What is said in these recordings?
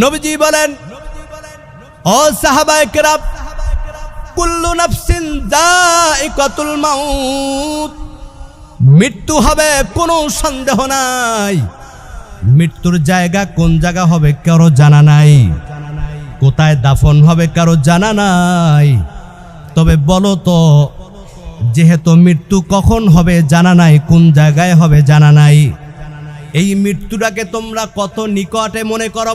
নবীজি বলেন, ও সাহাবায়ে কুল্লু নাফসিন মাউত। মৃত্যু হবে কোনো সন্দেহ নাই। মৃত্যুর জায়গা কোন জায়গা হবে কারও জানা নাই। কোথায় দাফন হবে কারও জানা নাই। তবে বলো তো, যেহেতু মৃত্যু কখন হবে জানা নাই, কোন জায়গায় হবে জানা নাই? এই মৃত্যুটাকে তোমরা কত নিকটে মনে করো?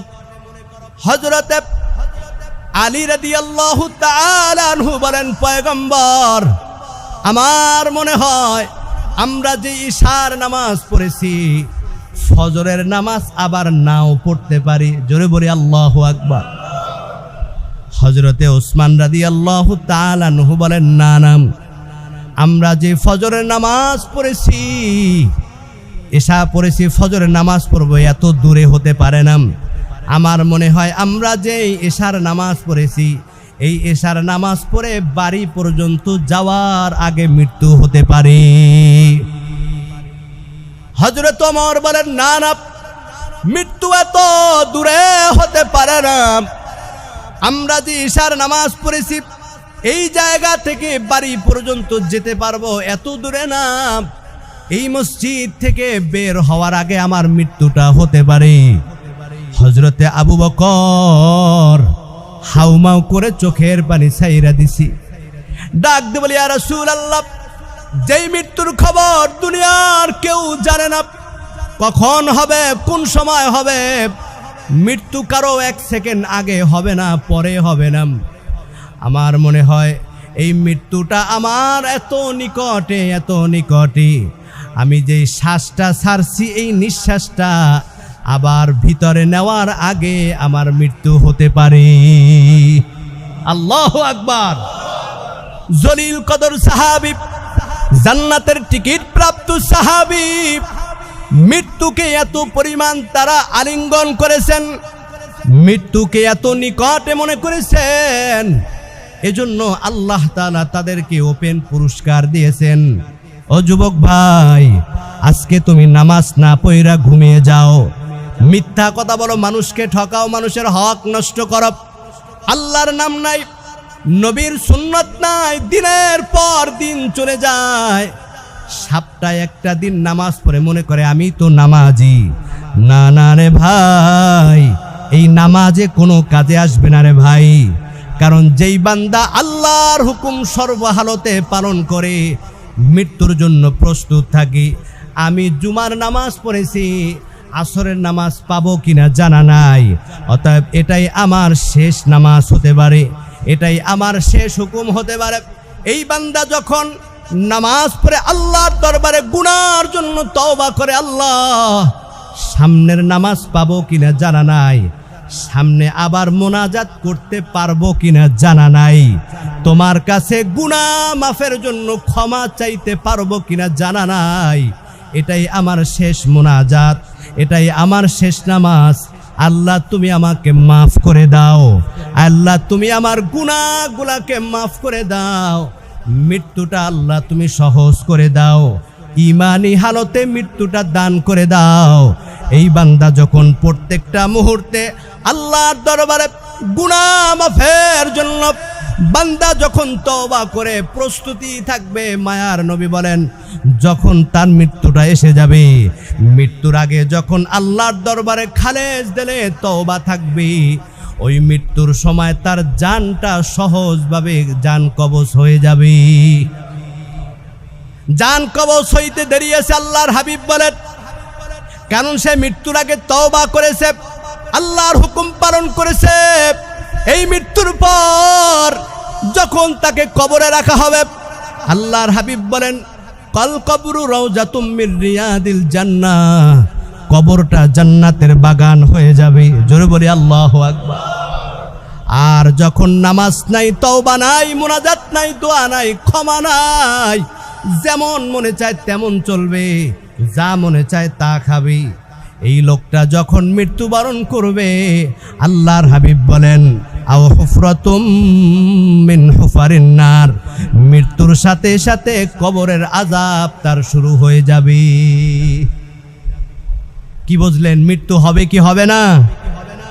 হজরতে আলী রাদি আল্লাহ আনহু বলেন, পয়গম্বর, আমার মনে হয় আমরা যে ঈশার নামাজ পড়েছি, ফজরের নামাজ আবার নাও পড়তে পারি। জোরে বলি, আল্লাহ আকবার। হজরতে ওসমান রাদি আল্লাহ তালানহু বলেন, না নাম আমরা যে ফজরের নামাজ পড়েছি এসা পড়েছি, ফজরের নামাজ পড়ব, এত দূরে হতে পারে না। আমার মনে হয় আমরা যে এশার নামাজ পড়েছি, এই এশার নামাজ পড়ে বাড়ি পর্যন্ত যাওয়ার আগে মৃত্যু হতে পারে। হজরত অমর বলেন, না না, মৃত্যু এত দূরে হতে পারে না। আমরা যে ঈশার নামাজ পড়েছি, এই জায়গা থেকে বাড়ি পর্যন্ত যেতে পারব এত দূরে না। এই মসজিদ থেকে বের হওয়ার আগে আমার মৃত্যুটা হতে পারে। হজরতে আবু বকর হাউমাউ করে চোখের পানি সাইরা দিছি। ডাক দে বলি আর রাসূল আল্লাহ যেই মৃত্যুর খবর দুনিয়ার কেউ জানে না। কখন হবে, কোন সময় হবে? মৃত্যু কারও এক সেকেন্ড আগে হবে না, পরে হবে না। আমার মনে হয়, এই মৃত্যুটা আমার এত নিকটে এত নিকটে। আমি যেই শ্বাসটা ছাড়ছি, এই নিঃশ্বাসটা আবার ভিতরে নেওয়ার আগে আমার মৃত্যু হতে পারে। আল্লাহ আকবার। জলিল কদর সাহাবি, জান্নাতের টিকিট প্রাপ্ত সাহাবি, মৃত্যুকে এত পরিমাণ তারা আলিঙ্গন করেছেন, মৃত্যুকে এত নিকটে মনে করেছেন, এজন্য আল্লাহ তাআলা তাদেরকে ওপেন পুরস্কার দিয়েছেন। ও যুবক ভাই, আজকে তুমি নামাজ না পইরা ঘুমিয়ে যাও। মিথ্যা কথা বলো, মানুষকে ঠকাও, মানুষের হক নষ্ট করো। আল্লাহর নাম নাই, নবীর সুন্নত নাই, দিনের পর দিন চলে যায়। সপ্তাহে একটা দিন নামাজ পড়ে, মনে করে আমি তো নামাজি। না না রে ভাই, এই নামাজে কোনো কাজে আসবে না রে ভাই। কারণ যেই বান্দা আল্লাহর হুকুম সর্বহালতে পালন করে, মৃত্যুর জন্য প্রস্তুত থাকি। আমি জুমার নামাজ পড়েছি আসরের নামাজ পাবো কিনা জানা নাই। অতএব এটাই আমার শেষ নামাজ হতে পারে। এটাই আমার শেষ হুকুম হতে পারে। এই বান্দা যখন নামাজ পড়ে আল্লাহর দরবারে গুনার জন্য তওবা করে, আল্লাহ, সামনের নামাজ পাবো কিনা জানা নাই। সামনে আবার মোনাজাত করতে পারব কিনা জানা নাই। তোমার কাছে গুনাহ মাফের জন্য ক্ষমা চাইতে পারব কিনা জানা নাই। এটাই আমার শেষ মোনাজাত, এটাই আমার শেষ নামাজ। আল্লাহ তুমি আমাকে মাফ করে দাও। আল্লাহ তুমি আমার গুনাহগুলাকে মাফ করে দাও। মৃত্যুটা আল্লাহ তুমি সহজ করে দাও। ইমানি হালতে মৃত্যুটা দান করে দাও। এই বান্দা যখন প্রত্যেকটা মুহূর্তে আল্লাহর দরবারে গুনাহ মাফের জন্য বান্দা যখন তওবা করে, প্রস্তুতি থাকবে মায়ার নবী বলেন, যখন তার মৃত্যুটা এসে যাবে, মৃত্যুর আগে যখন আল্লাহর দরবারে খালেজ দিলে তওবা থাকবে, ওই মৃত্যুর সময় তার জানটা সহজভাবে জান কবজ হয়ে যাবে। জান কবজ হইতে দেরি আছে, আল্লাহর হাবিব বলেন। কারণ সে মৃত্যুর আগে তওবা করেছে, আল্লাহর হুকুম পালন করেছে। এই মৃত্যুর পর যখন তাকে কবরে রাখা হবে, আল্লাহর হাবিব বলেন, কল কবরু রওজাতুম মির রিয়াদিল জান্না কবরটা জান্নাতের বাগান হয়ে যাবে। জোরে বলি, আল্লাহ আকবার। আর যখন নামাজ নাই, তওবা নাই, মোনাজাত নাই, দোয়া নাই, ক্ষমা নাই, যেমন মনে চায় তেমন চলবে, যা মনে চায় তা খাবে। এই লোকটা যখন মৃত্যুবরণ করবে, আল্লাহর হাবিব বলেন আও হুফরাতুম মিন হুফারিন নার। মৃত্যুর সাথে সাথে কবরের আজাব তার শুরু হয়ে যাবে। কি বুঝলেন, মৃত্যু হবে কি হবে না?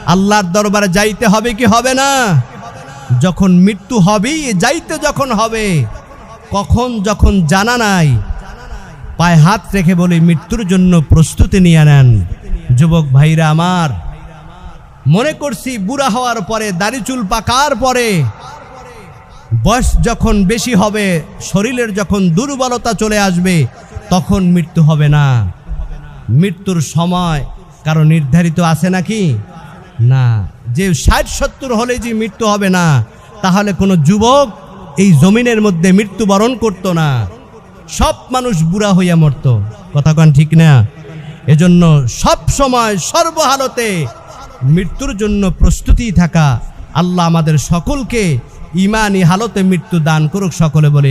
আল্লাহর দরবারে যাইতে হবে কি হবে না? যখন মৃত্যু হবেই, যাইতে যখন হবে, কখন যখন জানা নাই, পায়ে হাত রেখে বলে, মৃত্যুর জন্য প্রস্তুতি নিয়ে নেন। যুবক ভাইরা আমার মনে করছি বুড়া হওয়ার পরে, দাড়ি চুল পাকার পরে, বয়স যখন বেশি হবে, শরীরের যখন দুর্বলতা চলে আসবে, তখন মৃত্যু হবে না। মৃত্যুর সময় কারও নির্ধারিত আছে নাকি? না। যে ষাট সত্তর হলে যে মৃত্যু হবে না, তাহলে কোনো যুবক এই জমিনের মধ্যে মৃত্যুবরণ করতো না। সব মানুষ বুড়া হইয়া মরত। কথা কন ঠিক না? এজন্য সব সময় সর্বহালতে মৃত্যুর জন্য প্রস্তুতি থাকা আল্লাহ আমাদের সকলকে ইমানি হালতে মৃত্যু দান করুক সকলে বলে